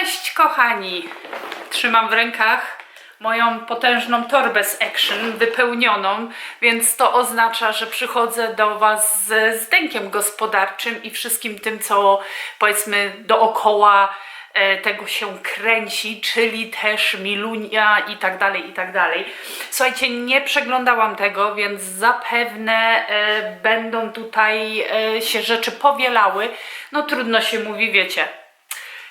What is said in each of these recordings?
Cześć kochani! Trzymam w rękach moją potężną torbę z Action wypełnioną, więc to oznacza, że przychodzę do Was z zdenkiem gospodarczym i wszystkim tym, co powiedzmy dookoła e, tego się kręci, czyli też Milunia i tak dalej, i tak dalej. Słuchajcie, nie przeglądałam tego, więc zapewne e, będą tutaj e, się rzeczy powielały. No trudno się mówi, wiecie.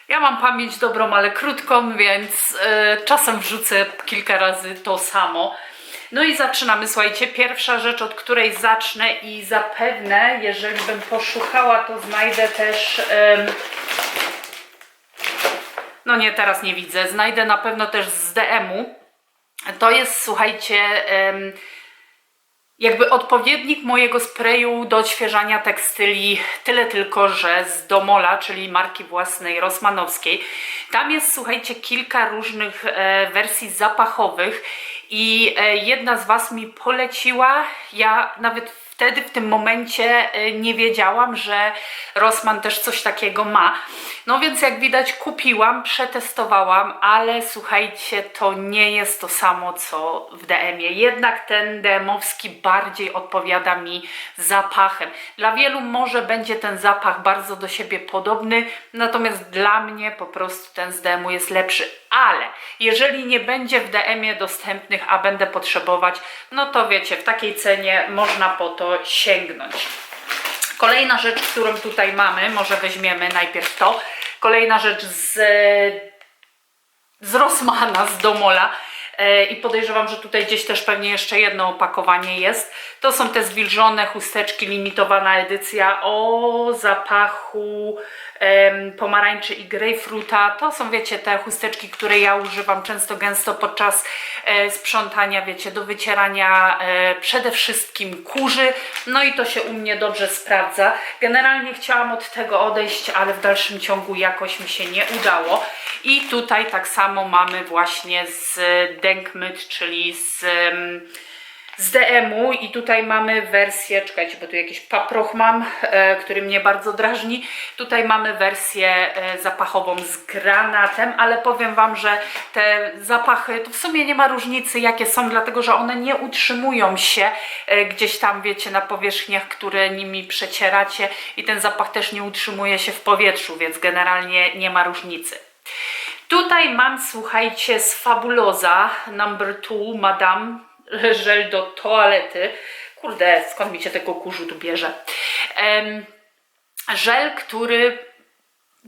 Ja mam pamięć dobrą, ale krótką, więc e, czasem wrzucę kilka razy to samo. No i zaczynamy. Słuchajcie, pierwsza rzecz, od której zacznę i zapewne, jeżeli bym poszukała, to znajdę też. em, no nie, teraz nie widzę. Znajdę na pewno też z DM-u. To jest, słuchajcie, em, jakby odpowiednik mojego sprayu do odświeżania tekstyli, tyle tylko, że z Domola, czyli marki własnej Rosmanowskiej. Tam jest, słuchajcie, kilka różnych e, wersji zapachowych i e, jedna z Was mi poleciła. Ja nawet wtedy, w tym momencie e, nie wiedziałam, że Rossmann też coś takiego ma. No więc jak widać kupiłam, przetestowałam, ale słuchajcie, to nie jest to samo co w DM-ie. Jednak ten DM-owski bardziej odpowiada mi zapachem. Dla wielu może będzie ten zapach bardzo do siebie podobny, natomiast dla mnie po prostu ten z DM-u jest lepszy. Ale jeżeli nie będzie w DM-ie dostępnych, a będę potrzebować, no to wiecie, w takiej cenie można po to sięgnąć. Kolejna rzecz, którą tutaj mamy, może weźmiemy najpierw to. Kolejna rzecz z, z Rossmana, z Domola. E, I podejrzewam, że tutaj gdzieś też pewnie jeszcze jedno opakowanie jest. To są te zwilżone chusteczki, limitowana edycja o zapachu pomarańczy i grejpfruta. To są, wiecie, te chusteczki, które ja używam często gęsto podczas e, sprzątania, wiecie, do wycierania e, przede wszystkim kurzy. No i to się u mnie dobrze sprawdza. Generalnie chciałam od tego odejść, ale w dalszym ciągu jakoś mi się nie udało. I tutaj tak samo mamy właśnie z Denkmyt, czyli z... z DM-u i tutaj mamy wersję, czekajcie, bo tu jakiś paproch mam, e, który mnie bardzo drażni. Tutaj mamy wersję e, zapachową z granatem, ale powiem Wam, że te zapachy, to w sumie nie ma różnicy jakie są, dlatego że one nie utrzymują się e, gdzieś tam, wiecie, na powierzchniach, które nimi przecieracie i ten zapach też nie utrzymuje się w powietrzu, więc generalnie nie ma różnicy. Tutaj mam, słuchajcie, z Fabuloza number 2, Madame, żel do toalety. Kurde, skąd mi się tego kurzu tu bierze? Em, żel, który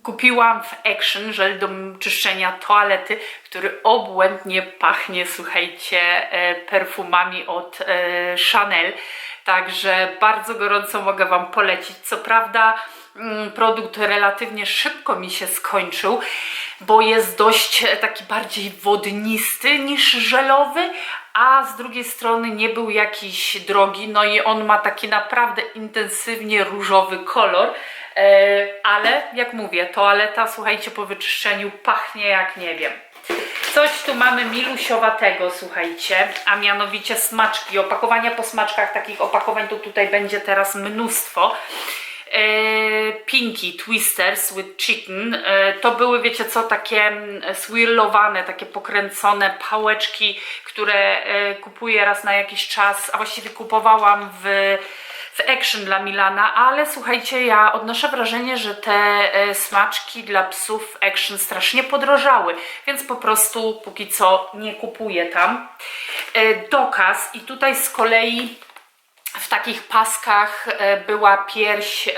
kupiłam w Action, żel do czyszczenia toalety, który obłędnie pachnie, słuchajcie, e, perfumami od e, Chanel. Także bardzo gorąco mogę Wam polecić. Co prawda, mm, produkt relatywnie szybko mi się skończył, bo jest dość e, taki bardziej wodnisty niż żelowy, a z drugiej strony nie był jakiś drogi, no i on ma taki naprawdę intensywnie różowy kolor. E, ale jak mówię, toaleta, słuchajcie, po wyczyszczeniu pachnie jak nie wiem. Coś tu mamy milusiowatego, słuchajcie, a mianowicie smaczki. Opakowania po smaczkach, takich opakowań to tutaj będzie teraz mnóstwo. E, Pinky Twisters with Chicken. E, To były, wiecie co, takie mm, swirlowane, takie pokręcone pałeczki, które e, kupuję raz na jakiś czas, a właściwie kupowałam w w Action dla Milana, ale słuchajcie, ja odnoszę wrażenie, że te smaczki dla psów w Action strasznie podrożały, więc po prostu póki co nie kupuję tam. Dokaz i tutaj z kolei w takich paskach e, była pierś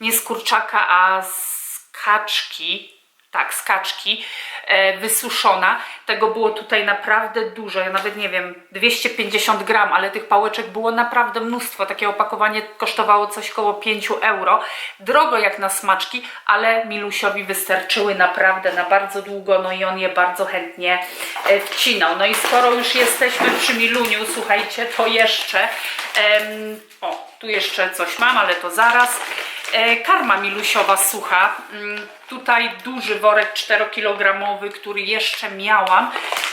nie z kurczaka, a z kaczki. Tak, z kaczki e, wysuszona. Tego było tutaj naprawdę dużo. Ja nawet nie wiem, 250 gram, ale tych pałeczek było naprawdę mnóstwo. Takie opakowanie kosztowało coś koło 5 euro. Drogo jak na smaczki, ale Milusiowi wystarczyły naprawdę na bardzo długo. No i on je bardzo chętnie e, wcinał. No i skoro już jesteśmy przy Miluniu, słuchajcie, to jeszcze. em, o, tu jeszcze coś mam, ale to zaraz. E, karma milusiowa sucha. Mm, tutaj duży worek 4-kilogramowy, który jeszcze miałam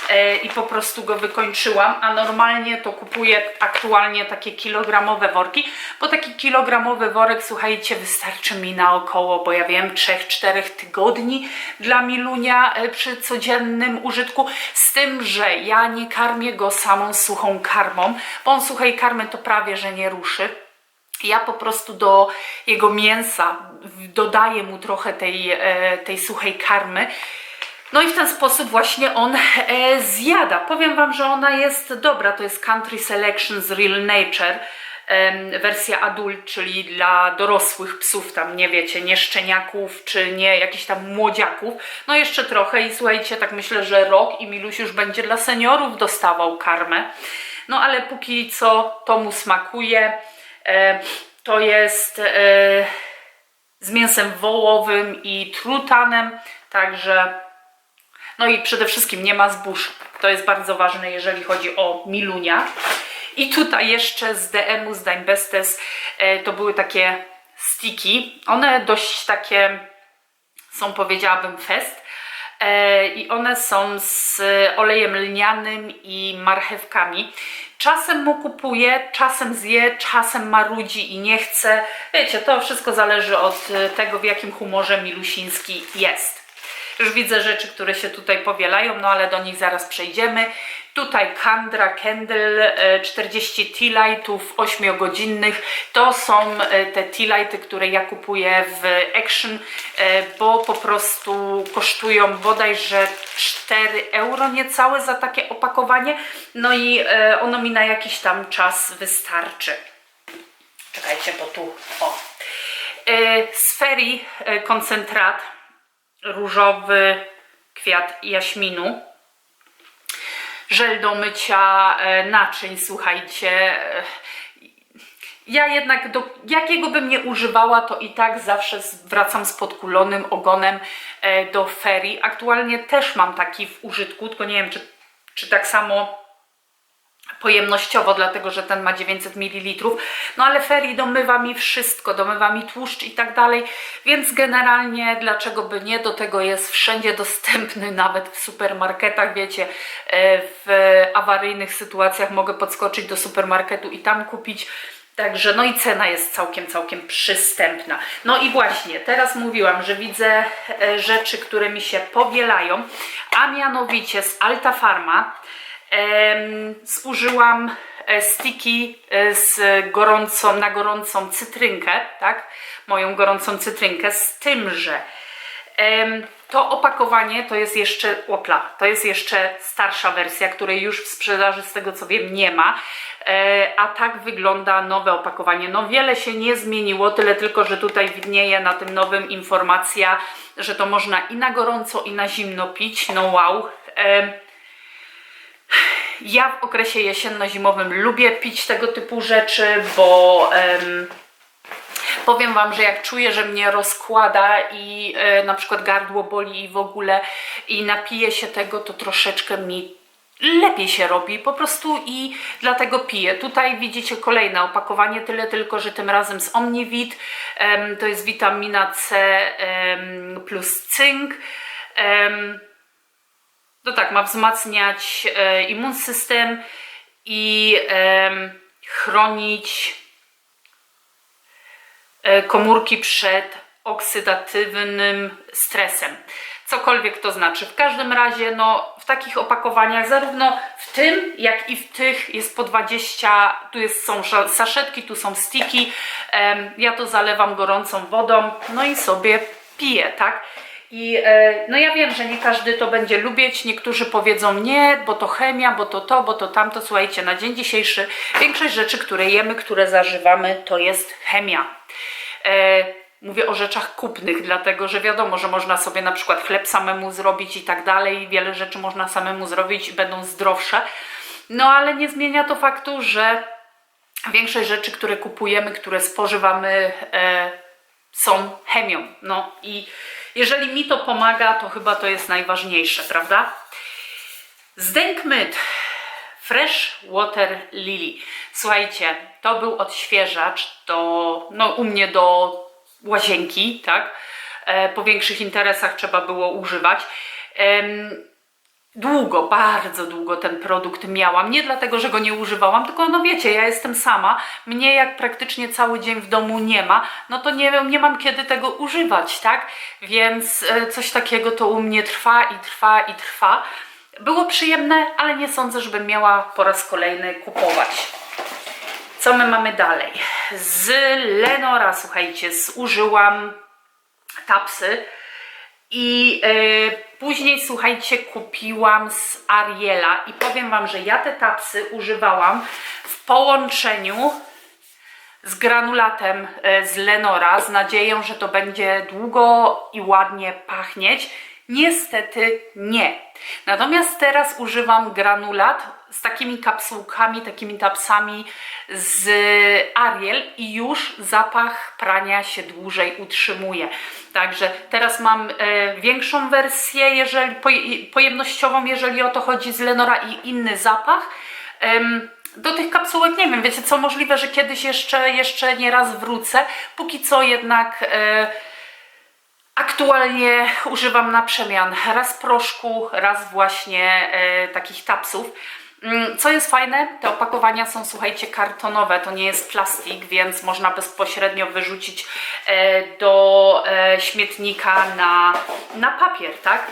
e, i po prostu go wykończyłam, a normalnie to kupuję aktualnie takie kilogramowe worki, bo taki kilogramowy worek, słuchajcie, wystarczy mi na około, bo ja wiem, 3-4 tygodni dla Milunia e, przy codziennym użytku, z tym, że ja nie karmię go samą suchą karmą, bo on suchej karmy to prawie, że nie ruszy. Ja po prostu do jego mięsa dodaję mu trochę tej, e, tej suchej karmy. No i w ten sposób właśnie on e, zjada. Powiem Wam, że ona jest dobra. To jest Country Selection z Real Nature. wersja adult, czyli dla dorosłych psów, tam nie wiecie, nie szczeniaków, czy nie jakichś tam młodziaków. No jeszcze trochę i słuchajcie, tak myślę, że rok i Miluś już będzie dla seniorów dostawał karmę. No ale póki co to mu smakuje. E, to jest e, z mięsem wołowym i trutanem, także no i przede wszystkim nie ma zbóż. To jest bardzo ważne, jeżeli chodzi o milunia. I tutaj jeszcze z DM-u, z Dime Bestes, e, to były takie sticky. One dość takie są, powiedziałabym, fest. E, I one są z olejem lnianym i marchewkami. Czasem mu kupuję, czasem zje, czasem marudzi i nie chce. Wiecie, to wszystko zależy od tego, w jakim humorze Milusiński jest. Już widzę rzeczy, które się tutaj powielają, no ale do nich zaraz przejdziemy. Tutaj Kandra Candle e, 40 tea lightów 8-godzinnych. To są e, te tea lighty, które ja kupuję w Action, e, bo po prostu kosztują bodajże 4 euro niecałe za takie opakowanie. No i e, ono mi na jakiś tam czas wystarczy. Czekajcie, bo tu o. E, koncentrat różowy kwiat jaśminu. Żel do mycia e, naczyń, słuchajcie. Ja jednak do jakiego bym nie używała, to i tak zawsze wracam z podkulonym ogonem e, do ferii. Aktualnie też mam taki w użytku, tylko nie wiem, czy, czy tak samo pojemnościowo, dlatego że ten ma 900 ml. No ale Feri domywa mi wszystko, domywa mi tłuszcz i tak dalej, więc generalnie dlaczego by nie, do tego jest wszędzie dostępny, nawet w supermarketach, wiecie, e, w awaryjnych sytuacjach mogę podskoczyć do supermarketu i tam kupić. Także, no i cena jest całkiem, całkiem przystępna. No i właśnie, teraz mówiłam, że widzę e, rzeczy, które mi się powielają, a mianowicie z Alta Farma Em, zużyłam e, sticky e, z gorącą, na gorącą cytrynkę, tak? Moją gorącą cytrynkę, z tym, że to opakowanie to jest jeszcze opla, to jest jeszcze starsza wersja, której już w sprzedaży z tego co wiem nie ma, e, a tak wygląda nowe opakowanie. No wiele się nie zmieniło, tyle tylko, że tutaj widnieje na tym nowym informacja, że to można i na gorąco i na zimno pić, no wow. Ja w okresie jesienno-zimowym lubię pić tego typu rzeczy, bo em, powiem Wam, że jak czuję, że mnie rozkłada i e, na przykład gardło boli i w ogóle i napiję się tego, to troszeczkę mi lepiej się robi po prostu i dlatego piję. Tutaj widzicie kolejne opakowanie, tyle tylko, że tym razem z Omnivit. To jest witamina C em, plus cynk. Em, no tak, ma wzmacniać e, immun system i em, chronić e, komórki przed oksydatywnym stresem. Cokolwiek to znaczy. W każdym razie, no, w takich opakowaniach, zarówno w tym, jak i w tych jest po 20, tu jest, są saszetki, tu są sticky. Em, ja to zalewam gorącą wodą, no i sobie piję, tak? I e, no ja wiem, że nie każdy to będzie lubić, niektórzy powiedzą nie, bo to chemia, bo to to, bo to tamto. Słuchajcie, na dzień dzisiejszy większość rzeczy, które jemy, które zażywamy, to jest chemia. E, mówię o rzeczach kupnych, dlatego że wiadomo, że można sobie na przykład chleb samemu zrobić i tak dalej. Wiele rzeczy można samemu zrobić i będą zdrowsze. No ale nie zmienia to faktu, że większość rzeczy, które kupujemy, które spożywamy, e, są chemią. No i jeżeli mi to pomaga, to chyba to jest najważniejsze, prawda? Zdenk myt. Fresh Water Lily. Słuchajcie, to był odświeżacz do, no u mnie do łazienki, tak? E, po większych interesach trzeba było używać. Długo, bardzo długo ten produkt miałam. Nie dlatego, że go nie używałam, tylko no wiecie, ja jestem sama. Mnie jak praktycznie cały dzień w domu nie ma, no to nie, nie mam kiedy tego używać, tak? Więc e, coś takiego to u mnie trwa i trwa i trwa. Było przyjemne, ale nie sądzę, żebym miała po raz kolejny kupować. Co my mamy dalej? Z Lenora, słuchajcie, zużyłam tapsy. I e, później, słuchajcie, kupiłam z Ariela i powiem Wam, że ja te tapsy używałam w połączeniu z granulatem e, z Lenora z nadzieją, że to będzie długo i ładnie pachnieć. Niestety nie. Natomiast teraz używam granulat z takimi kapsułkami, takimi tapsami z Ariel i już zapach prania się dłużej utrzymuje. Także teraz mam e, większą wersję, jeżeli poje- pojemnościową, jeżeli o to chodzi z Lenora i inny zapach. Do tych kapsułek nie wiem, wiecie co, możliwe, że kiedyś jeszcze, jeszcze nie raz wrócę. Póki co jednak e, aktualnie używam na przemian raz proszku, raz właśnie e, takich tapsów. Mm, Co jest fajne, te opakowania są, słuchajcie, kartonowe, to nie jest plastik, więc można bezpośrednio wyrzucić e, do e, śmietnika na, na papier, tak?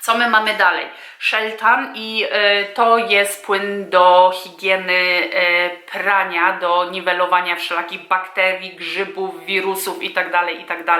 Co my mamy dalej? Sheltan i e, to jest płyn do higieny prania, do niwelowania wszelakich bakterii, grzybów, wirusów itd. itd.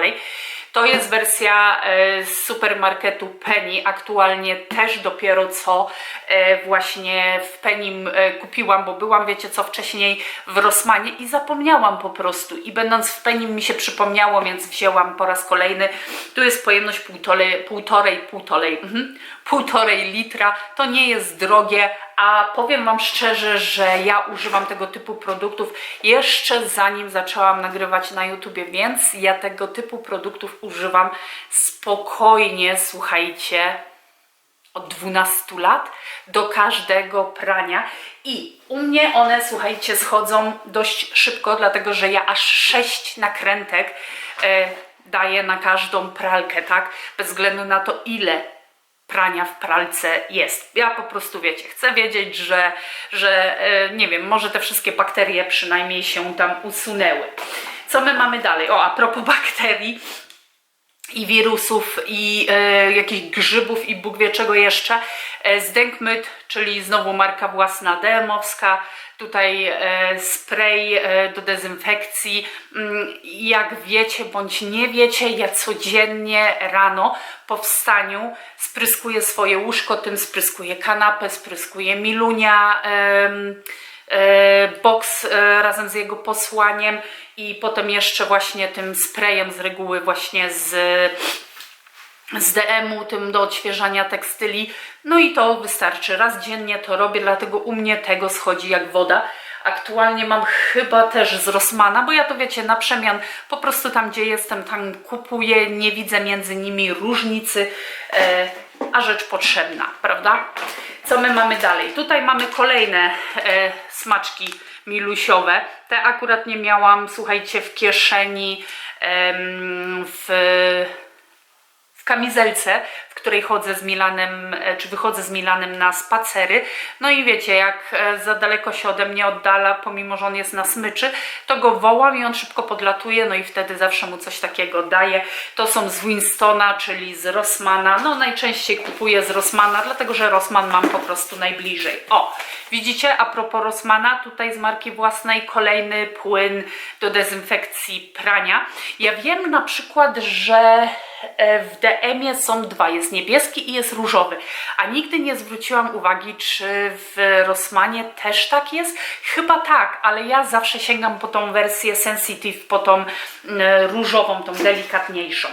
To jest wersja e, z supermarketu Penny. Aktualnie też dopiero co e, właśnie w Penny e, kupiłam, bo byłam, wiecie co, wcześniej w Rossmanie i zapomniałam po prostu. I będąc w Penny mi się przypomniało, więc wzięłam po raz kolejny. Tu jest pojemność półtorej, półtorej, półtorej, mhm, półtorej litra. To nie jest drogie, a powiem Wam szczerze, że ja używam tego typu produktów jeszcze zanim zaczęłam nagrywać na YouTubie, więc ja tego typu produktów używam spokojnie, słuchajcie, od 12 lat do każdego prania i u mnie one, słuchajcie, schodzą dość szybko, dlatego że ja aż 6 nakrętek e, daję na każdą pralkę, tak? Bez względu na to, ile prania w pralce jest. Ja po prostu, wiecie, chcę wiedzieć, że, że e, nie wiem, może te wszystkie bakterie przynajmniej się tam usunęły. Co my mamy dalej? O, a propos bakterii, i wirusów, i e, jakichś grzybów, i Bóg wie czego jeszcze. E, czyli znowu marka własna DM-owska. Tutaj e, spray e, do dezynfekcji. Mm, Jak wiecie bądź nie wiecie, ja codziennie rano po wstaniu spryskuję swoje łóżko, tym spryskuję kanapę, spryskuję milunia. e, box e, razem z jego posłaniem i potem jeszcze właśnie tym sprayem z reguły właśnie z, z DM-u, tym do odświeżania tekstyli. No i to wystarczy. Raz dziennie to robię, dlatego u mnie tego schodzi jak woda. Aktualnie mam chyba też z Rossmana, bo ja to wiecie, na przemian po prostu tam, gdzie jestem, tam kupuję, nie widzę między nimi różnicy, e, a rzecz potrzebna, prawda? Co my mamy dalej? Tutaj mamy kolejne e, smaczki milusiowe. Te akurat nie miałam, słuchajcie, w kieszeni, em, w w kamizelce, w której chodzę z Milanem, e, czy wychodzę z Milanem na spacery. No i wiecie, jak e, za daleko się ode mnie oddala, pomimo że on jest na smyczy, to go wołam i on szybko podlatuje, no i wtedy zawsze mu coś takiego daję. To są z Winstona, czyli z Rossmana. No najczęściej kupuję z Rossmana, dlatego że Rossman mam po prostu najbliżej. O, widzicie, a propos Rossmana, tutaj z marki własnej kolejny płyn do dezynfekcji prania. Ja wiem na przykład, że e, w DM-ie są dwa, jest niebieski i jest różowy, a nigdy nie zwróciłam uwagi, czy w Rossmanie też tak jest. Chyba tak, ale ja zawsze sięgam po tą wersję sensitive, po tą mm, różową, tą delikatniejszą.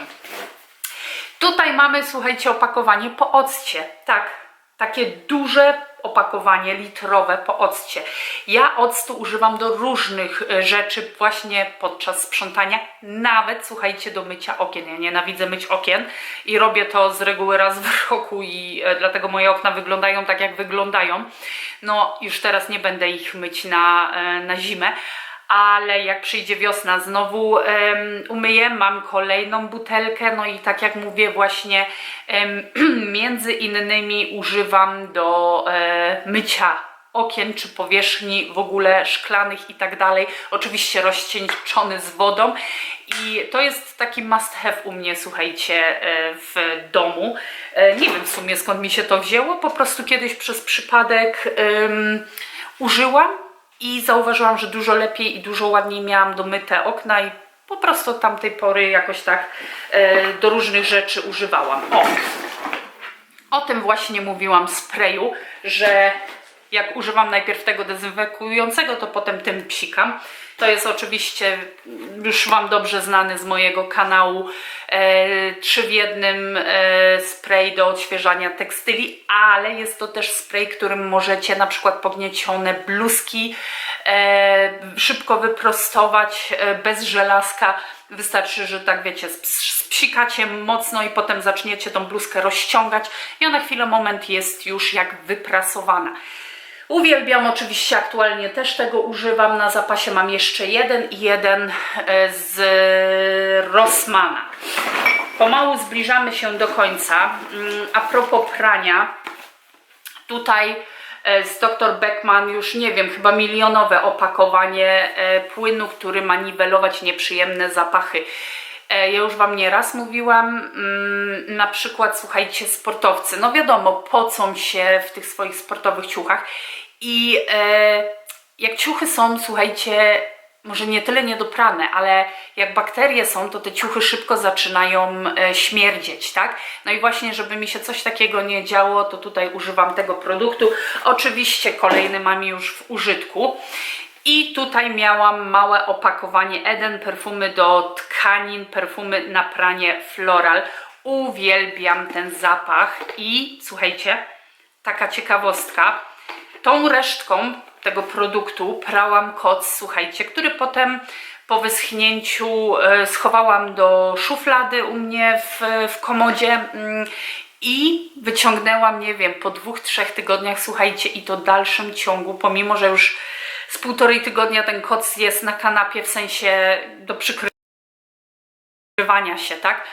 Tutaj mamy, słuchajcie, opakowanie po occie. Tak, takie duże opakowanie litrowe po occie. Ja octu używam do różnych e, rzeczy właśnie podczas sprzątania, nawet słuchajcie do mycia okien. Ja nienawidzę myć okien i robię to z reguły raz w roku i e, dlatego moje okna wyglądają tak jak wyglądają. No już teraz nie będę ich myć na, e, na zimę, ale jak przyjdzie wiosna znowu em, umyję, mam kolejną butelkę, no i tak jak mówię właśnie em, między innymi używam do e, mycia okien czy powierzchni w ogóle szklanych i tak dalej. Oczywiście rozcieńczony z wodą i to jest taki must have u mnie, słuchajcie, e, w domu. E, Nie wiem w sumie skąd mi się to wzięło, po prostu kiedyś przez przypadek em, użyłam i zauważyłam, że dużo lepiej i dużo ładniej miałam domyte okna i po prostu od tamtej pory jakoś tak e, do różnych rzeczy używałam. O, o tym właśnie mówiłam sprayu, że jak używam najpierw tego dezynfekującego, to potem tym psikam. To jest oczywiście już Wam dobrze znany z mojego kanału e, w jednym e, spray do odświeżania tekstyli, ale jest to też spray, którym możecie na przykład pogniecione bluzki e, szybko wyprostować e, bez żelazka. Wystarczy, że tak wiecie, sps- spsikacie mocno i potem zaczniecie tą bluzkę rozciągać i ona chwilę moment jest już jak wyprasowana. Uwielbiam oczywiście, aktualnie też tego używam. Na zapasie mam jeszcze jeden i jeden e, z Rossmana. Pomału zbliżamy się do końca. Mm, A propos prania, tutaj e, z Dr. Beckman już nie wiem, chyba milionowe opakowanie e, płynu, który ma niwelować nieprzyjemne zapachy. E, Ja już Wam nieraz mówiłam, mm, na przykład, słuchajcie, sportowcy, no wiadomo, pocą się w tych swoich sportowych ciuchach i e, jak ciuchy są, słuchajcie, może nie tyle niedoprane, ale jak bakterie są, to te ciuchy szybko zaczynają e, śmierdzieć, tak? No i właśnie, żeby mi się coś takiego nie działo, to tutaj używam tego produktu. Oczywiście kolejny mam już w użytku. I tutaj miałam małe opakowanie Eden, perfumy do tkanin, perfumy na pranie floral. Uwielbiam ten zapach i słuchajcie, taka ciekawostka. Tą resztką tego produktu prałam koc, słuchajcie, który potem po wyschnięciu e, schowałam do szuflady u mnie w, w komodzie mm, i wyciągnęłam, nie wiem, po dwóch, trzech tygodniach, słuchajcie, i to dalszym ciągu, pomimo, że już z półtorej tygodnia ten koc jest na kanapie, w sensie do przykrywania się, tak?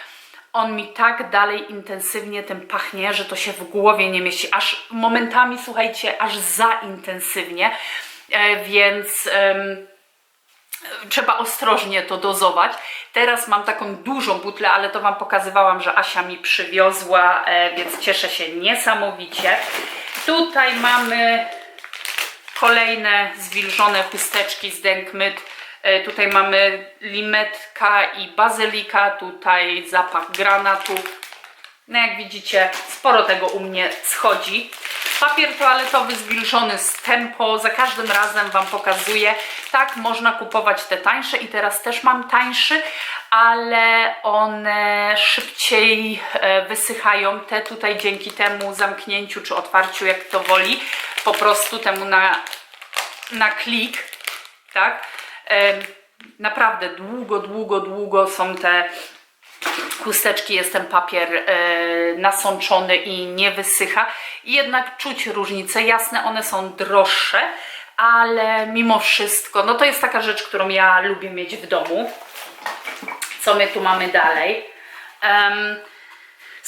On mi tak dalej intensywnie tym pachnie, że to się w głowie nie mieści. Aż momentami, słuchajcie, aż za intensywnie, e, więc trzeba ostrożnie to dozować. Teraz mam taką dużą butlę, ale to Wam pokazywałam, że Asia mi przywiozła, e, więc cieszę się niesamowicie. Tutaj mamy kolejne zwilżone chusteczki z Denkmyt. E, Tutaj mamy limetka i bazylika, tutaj zapach granatu. No jak widzicie, sporo tego u mnie schodzi. Papier toaletowy zwilżony z tempo, za każdym razem Wam pokazuję. Tak, można kupować te tańsze i teraz też mam tańszy, ale one szybciej e, wysychają. Te tutaj dzięki temu zamknięciu czy otwarciu, jak to woli, po prostu temu na, na klik, tak? Naprawdę długo, długo, długo są te chusteczki, jest ten papier e, nasączony i nie wysycha. Jednak czuć różnicę. Jasne, one są droższe, ale mimo wszystko, no to jest taka rzecz, którą ja lubię mieć w domu. Co my tu mamy dalej? Em,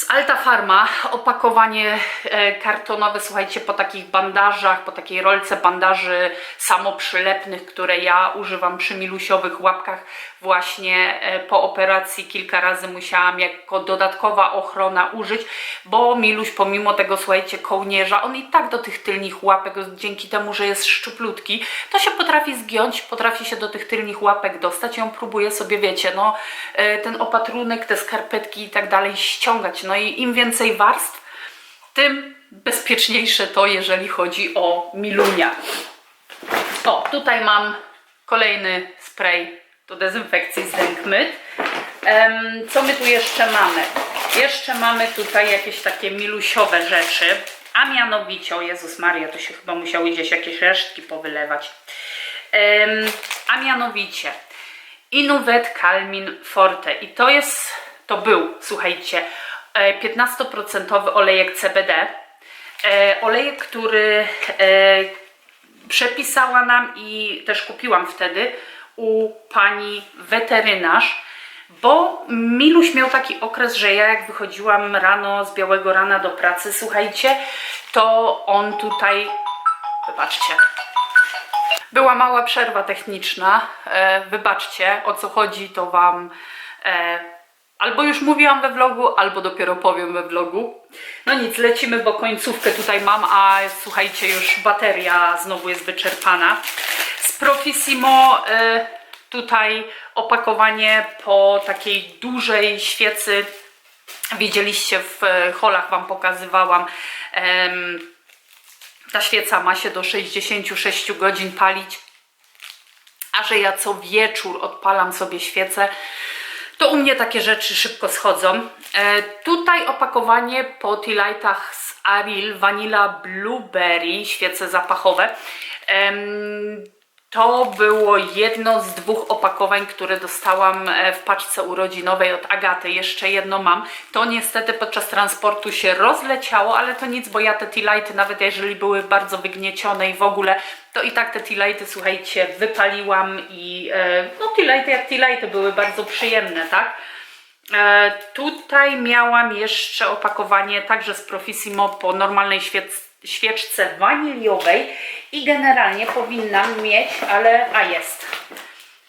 z Alta Farma opakowanie e, kartonowe, słuchajcie, po takich bandażach, po takiej rolce bandaży samoprzylepnych, które ja używam przy milusiowych łapkach. Właśnie e, po operacji kilka razy musiałam jako dodatkowa ochrona użyć, bo miluś pomimo tego, słuchajcie, kołnierza, on i tak do tych tylnych łapek, dzięki temu, że jest szczuplutki, to się potrafi zgiąć, potrafi się do tych tylnych łapek dostać. I on próbuje sobie, wiecie, no e, ten opatrunek, te skarpetki i tak dalej ściągać. No i im więcej warstw, tym bezpieczniejsze to, jeżeli chodzi o milunia. O, tutaj mam kolejny spray do dezynfekcji z Denkmyt. Em, co my tu jeszcze mamy? Jeszcze mamy tutaj jakieś takie milusiowe rzeczy, a mianowicie, o Jezus Maria, to się chyba musiały gdzieś jakieś resztki powylewać. A mianowicie Inuvet Calmin Forte i to jest, to był, słuchajcie, 15% olejek CBD. E, Olejek, który e, przepisała nam i też kupiłam wtedy u pani weterynarz, bo Miluś miał taki okres, że ja jak wychodziłam rano z białego rana do pracy, słuchajcie, to on tutaj, wybaczcie, była mała przerwa techniczna. E, wybaczcie, o co chodzi, to Wam e, albo już mówiłam we vlogu, albo dopiero powiem we vlogu. No nic, lecimy, bo końcówkę tutaj mam, a słuchajcie, już bateria znowu jest wyczerpana. Z Profissimo e, tutaj opakowanie po takiej dużej świecy. Widzieliście w e, holach, Wam pokazywałam. Em, ta świeca ma się do 66 godzin palić. A że ja co wieczór odpalam sobie świecę, to u mnie takie rzeczy szybko schodzą. E, tutaj opakowanie po T-Lightach z Aril Vanilla Blueberry, świece zapachowe. Em, to było jedno z dwóch opakowań, które dostałam e, w paczce urodzinowej od Agaty. Jeszcze jedno mam. To niestety podczas transportu się rozleciało, ale to nic, bo ja te tea-lighty, nawet jeżeli były bardzo wygniecione i w ogóle, to i tak te tea-lighty, słuchajcie, wypaliłam i e, no tea-lighty jak tea-lighty były bardzo przyjemne, tak? E, tutaj miałam jeszcze opakowanie także z Profissimo po normalnej świec, świeczce waniliowej i generalnie powinnam mieć, ale a jest.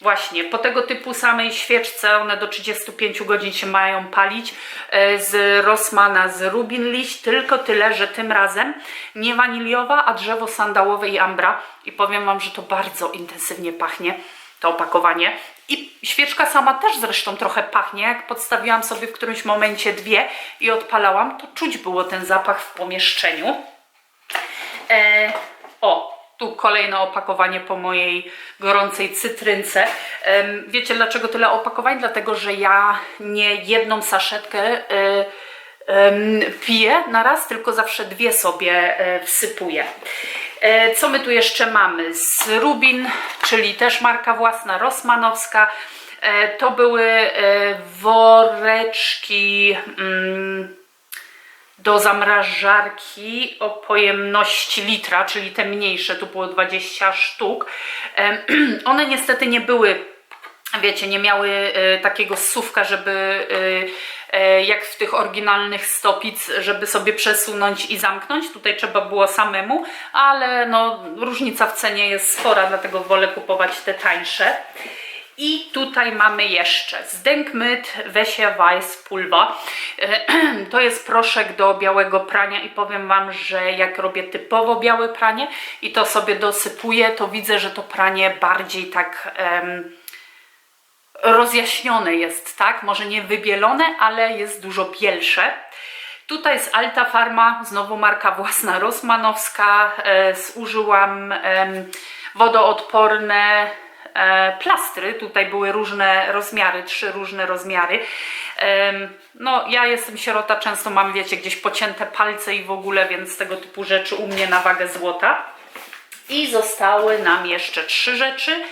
Właśnie, po tego typu samej świeczce, one do 35 godzin się mają palić, e, z Rossmana z Rubin Liść, tylko tyle, że tym razem nie waniliowa, a drzewo sandałowe i ambra. I powiem Wam, że to bardzo intensywnie pachnie, to opakowanie. I świeczka sama też zresztą trochę pachnie. Jak podstawiłam sobie w którymś momencie dwie i odpalałam, to czuć było ten zapach w pomieszczeniu. E, o, tu kolejne opakowanie po mojej gorącej cytrynce. Em, wiecie dlaczego tyle opakowań? Dlatego, że ja nie jedną saszetkę e, em, piję na raz, tylko zawsze dwie sobie e, wsypuję. E, co my tu jeszcze mamy? Z Rubin, czyli też marka własna, Rossmanowska. E, to były e, woreczki. Mm, do zamrażarki o pojemności litra, czyli te mniejsze, tu było 20 sztuk. One niestety nie były, wiecie, nie miały e, takiego słówka, żeby e, e, jak w tych oryginalnych stopic, żeby sobie przesunąć i zamknąć. Tutaj trzeba było samemu, ale no, różnica w cenie jest spora, dlatego wolę kupować te tańsze. I tutaj mamy jeszcze Zdenkmyt Wesie Weiss Pulwa. To jest proszek do białego prania i powiem Wam, że jak robię typowo białe pranie i to sobie dosypuję, to widzę, że to pranie bardziej tak em, rozjaśnione jest, tak? Może nie wybielone, ale jest dużo bielsze. Tutaj z Alta Farma, znowu marka własna Rosmanowska. E, zużyłam em, wodoodporne e, plastry. Tutaj były różne rozmiary, trzy różne rozmiary. No, ja jestem sierota, często mam, wiecie, gdzieś pocięte palce i w ogóle, więc tego typu rzeczy u mnie na wagę złota. I zostały nam jeszcze trzy rzeczy.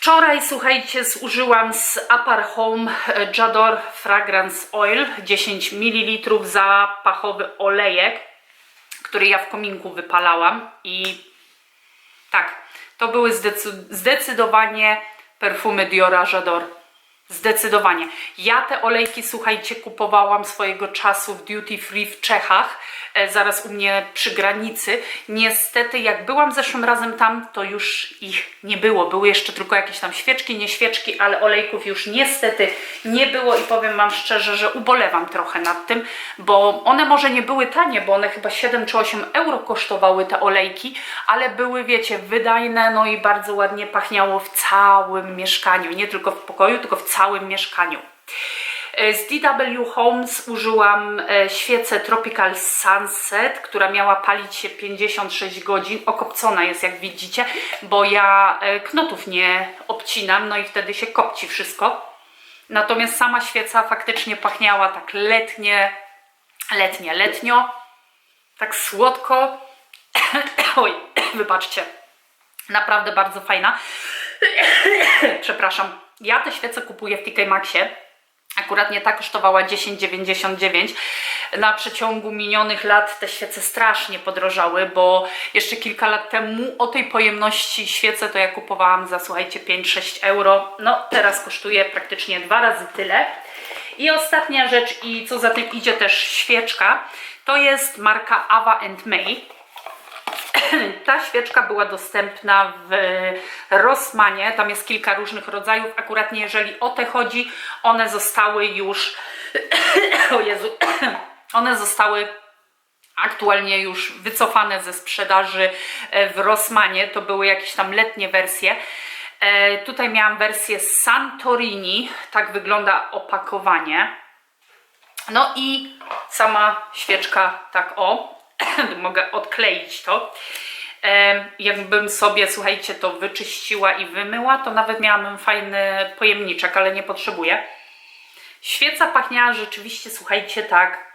Wczoraj, słuchajcie, zużyłam z Apar Home e, Jador Fragrance Oil 10 ml zapachowy olejek, który ja w kominku wypalałam i tak, to były zdecy- zdecydowanie perfumy Diora Jador. Zdecydowanie. Ja te olejki, słuchajcie, kupowałam swojego czasu w duty free w Czechach, e, zaraz u mnie przy granicy. Niestety, jak byłam zeszłym razem tam, to już ich nie było. Były jeszcze tylko jakieś tam świeczki, nie świeczki, ale olejków już niestety nie było i powiem Wam szczerze, że ubolewam trochę nad tym, bo one może nie były tanie, bo one chyba 7 czy 8 euro kosztowały te olejki, ale były, wiecie, wydajne, no i bardzo ładnie pachniało w całym mieszkaniu, nie tylko w pokoju, tylko w całym mieszkaniu. E, Z DW Homes użyłam e, świecę Tropical Sunset, która miała palić się 56 godzin. Okopcona jest, jak widzicie, bo ja e, knotów nie obcinam, no i wtedy się kopci wszystko. Natomiast sama świeca faktycznie pachniała tak letnie, letnie, letnio, tak słodko. Oj, wybaczcie. Naprawdę bardzo fajna. Przepraszam. Ja te świece kupuję w TK Maxie Akurat nie ta kosztowała 10,99. Na przeciągu minionych lat te świece strasznie podrożały, bo jeszcze kilka lat temu o tej pojemności świece to ja kupowałam za słuchajcie 5-6 euro. No teraz kosztuje praktycznie dwa razy tyle. I ostatnia rzecz, i co za tym idzie też świeczka, to jest marka Ava May. Ta świeczka była dostępna w Rossmanie. Tam jest kilka różnych rodzajów. Akurat nie jeżeli o te chodzi, one zostały już. o Jezu. one zostały aktualnie już wycofane ze sprzedaży e, w Rossmanie. To były jakieś tam letnie wersje. E, tutaj miałam wersję Santorini. Tak wygląda opakowanie. No i sama świeczka, tak o, mogę odkleić to. Jakbym sobie, słuchajcie, to wyczyściła i wymyła, to nawet miałabym fajny pojemniczek, ale nie potrzebuję. Świeca pachniała rzeczywiście, słuchajcie, tak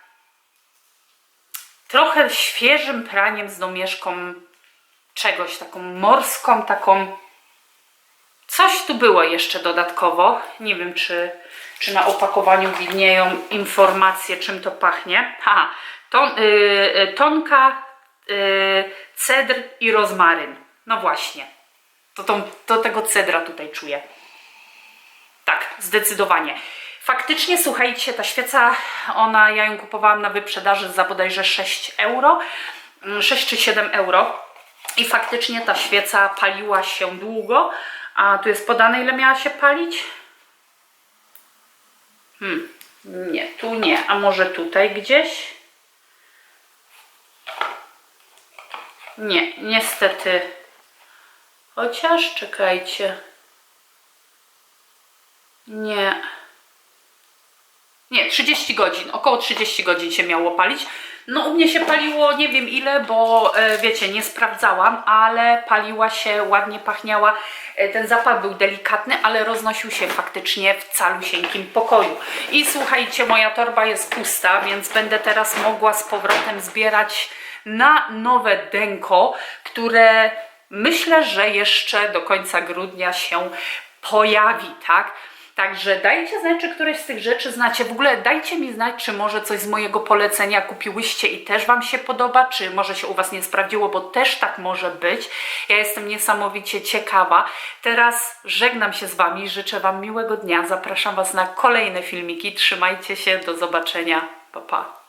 trochę świeżym praniem z domieszką czegoś, taką morską, taką Coś tu było jeszcze dodatkowo. Nie wiem, czy, czy na opakowaniu widnieją informacje, czym to pachnie. Ton, y, y, tonka, y, cedr i rozmaryn. No właśnie. To, to, to tego cedra tutaj czuję. Tak, zdecydowanie. Faktycznie, słuchajcie, ta świeca, ona, ja ją kupowałam na wyprzedaży za bodajże 6 euro, Mm, 6 czy 7 euro. I faktycznie ta świeca paliła się długo, a tu jest podane, ile miała się palić? Hmm, nie, tu nie, a może tutaj gdzieś? Nie, niestety. Chociaż, czekajcie. Nie. Nie, 30 godzin, około 30 godzin się miało palić. No u mnie się paliło nie wiem ile, bo e, wiecie, nie sprawdzałam, ale paliła się, ładnie pachniała. E, ten zapach był delikatny, ale roznosił się faktycznie w calusieńkim pokoju. I słuchajcie, moja torba jest pusta, więc będę teraz mogła z powrotem zbierać na nowe denko, które myślę, że jeszcze do końca grudnia się pojawi, tak? Także dajcie znać, czy któreś z tych rzeczy znacie. W ogóle dajcie mi znać, czy może coś z mojego polecenia kupiłyście i też Wam się podoba, czy może się u Was nie sprawdziło, bo też tak może być. Ja jestem niesamowicie ciekawa. Teraz żegnam się z Wami, życzę Wam miłego dnia. Zapraszam Was na kolejne filmiki. Trzymajcie się, do zobaczenia. Pa, pa.